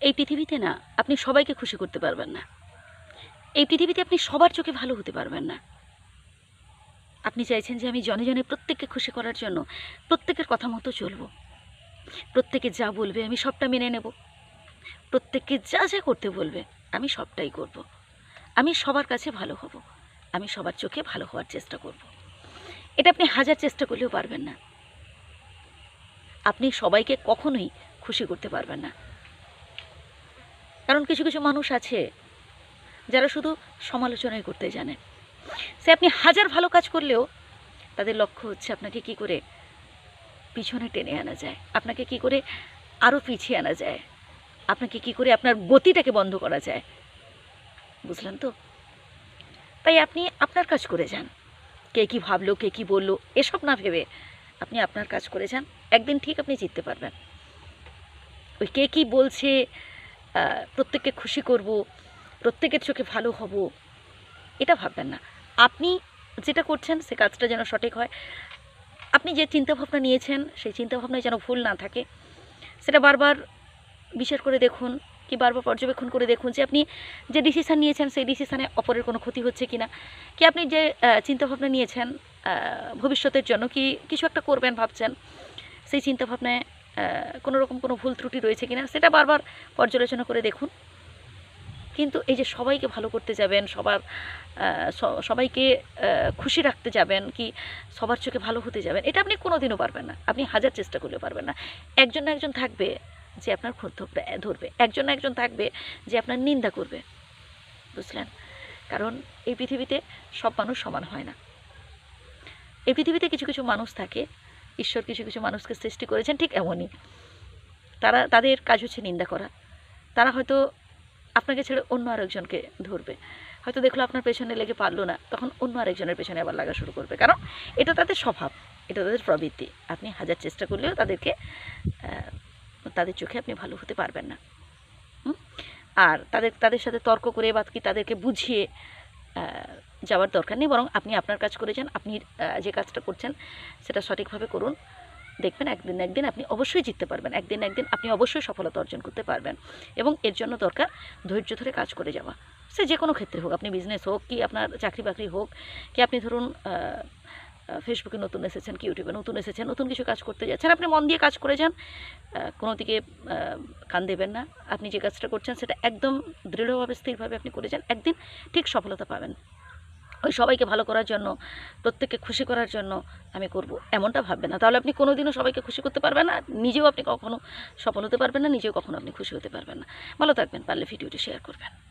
এই পৃথিবীতে না আপনি সবাইকে খুশি করতে পারবেন না। এই পৃথিবীতে আপনি সবার চোখে ভালো হতে পারবেন না। আপনি চাইছেন যে আমি জনে জনে প্রত্যেককে খুশি করার জন্য প্রত্যেকের কথা মতো চলবো। প্রত্যেকে যা বলবে আমি সবটা মেনে নেব। প্রত্যেককে যা যা করতে বলবে আমি সবটাই করব। আমি সবার কাছে ভালো হব। আমি সবার চোখে ভালো হওয়ার চেষ্টা করব। এটা আপনি হাজার চেষ্টা করলেও পারবেন না। আপনি সবাইকে কখনোই খুশি করতে পারবেন না। কারণ কিছু কিছু মানুষ আছে যারা শুধু সমালোচনাই করতে জানে। সে আপনি হাজার ভালো কাজ করলেও তাদের লক্ষ্য হচ্ছে আপনাকে কি করে পিছনে টেনে আনা যায়, আপনাকে কি করে আরও পিছিয়ে আনা যায়, আপনাকে কি করে আপনার গতিটাকে বন্ধ করা যায়। বুঝলেন তো? তাই আপনি আপনার কাজ করে যান। কে কি ভাবলো, কে কি বলল, এসব না ভেবে আপনি আপনার কাজ করে যান। একদিন ঠিক আপনি জিততে পারবেন। ওই কে কি বলছে প্রত্যেককে খুশি করব, প্রত্যেকের চোখে ভালো হব, এটা ভাববেন না। আপনি যেটা করছেন, সে কাজটা যেন সঠিক হয়। আপনি যে চিন্তাভাবনা নিয়েছেন, সেই চিন্তাভাবনায় যেন ভুল না থাকে। সেটা বারবার বিচার করে দেখুন, কি বারবার পর্যবেক্ষণ করে দেখুন যে আপনি যে ডিসিশান নিয়েছেন, সেই ডিসিশানে অপরের কোনো ক্ষতি হচ্ছে কি না কি আপনি যে চিন্তাভাবনা নিয়েছেন ভবিষ্যতের জন্য কি কিছু একটা করবেন, ভাবছেন, সেই চিন্তাভাবনায় কোনো রকম কোনো ভুল ত্রুটি রয়েছে কিনা সেটা বারবার পর্যালোচনা করে দেখুন। কিন্তু এই যে সবাইকে ভালো করতে যাবেন, সবার সবাইকে খুশি রাখতে যাবেন কি সবার চোখে ভালো হতে যাবেন, এটা আপনি কোনোদিনও পারবেন না। আপনি হাজার চেষ্টা করলেও পারবেন না। একজন না একজন থাকবে যে আপনার ধরবে ধরবে। একজন না একজন থাকবে যে আপনার নিন্দা করবে। বুঝলেন? কারণ এই পৃথিবীতে সব মানুষ সমান হয় না। এই পৃথিবীতে কিছু কিছু মানুষ থাকে ঈশ্বর কিছু কিছু মানুষকে সৃষ্টি করেছেন ঠিক এমনই। তারা, তাদের কাজ হচ্ছে নিন্দা করা। তারা হয়তো আপনাকে ছেড়ে অন্য আরেকজনকে ধরবে। হয়তো দেখল আপনার পেছনে লেগে পারল না, তখন অন্য আরেকজনের পেছনে আবার লাগা শুরু করবে। কারণ এটা তাদের স্বভাব, এটা তাদের প্রবৃত্তি। আপনি হাজার চেষ্টা করলেও তাদেরকে তাদের চোখে আপনি ভালো হতে পারবেন না। আর তাদের তাদের সাথে তর্ক করে বা কি তাদেরকে বুঝিয়ে যাওয়ার দরকার নেই, বরং আপনি আপনার কাজ করে যান, আপনি যে কাজটা করছেন সেটা সঠিকভাবে করুন। দেখবেন একদিন একদিন আপনি অবশ্যই জিততে পারবেন, একদিন একদিন আপনি অবশ্যই সফলতা অর্জন করতে পারবেন এবং এর জন্য দরকার ধৈর্য ধরে কাজ করে যাওয়া। সে যে কোনো ক্ষেত্রে হোক, আপনি বিজনেস হোক কি আপনার চাকরি বাকরি হোক, কি আপনি ধরুন ফেসবুকে নতুন এসেছেন কি ইউটিউবে নতুন এসেছেন, নতুন কিছু কাজ করতে যাচ্ছেন, আপনি মন দিয়ে কাজ করে যান কোনো দিকে কান দেবেন না। আপনি যে কাজটা করছেন সেটা একদম দৃঢ়ভাবে, স্থিরভাবে আপনি করে যান, একদিন ঠিক সফলতা পাবেন। সবাইকে ভালো করার জন্য, প্রত্যেককে খুশি করার জন্য আমি করব। এমনটা ভাববে না। তাহলে আপনি কোনোদিনও সবাইকে খুশি করতে পারবেন না, নিজেও আপনি কখনো সফল হতে পারবেন না, নিজেও কখনো আপনি খুশি হতে পারবেন না। ভালো থাকবেন, পারলে ভিডিওটি শেয়ার করবেন।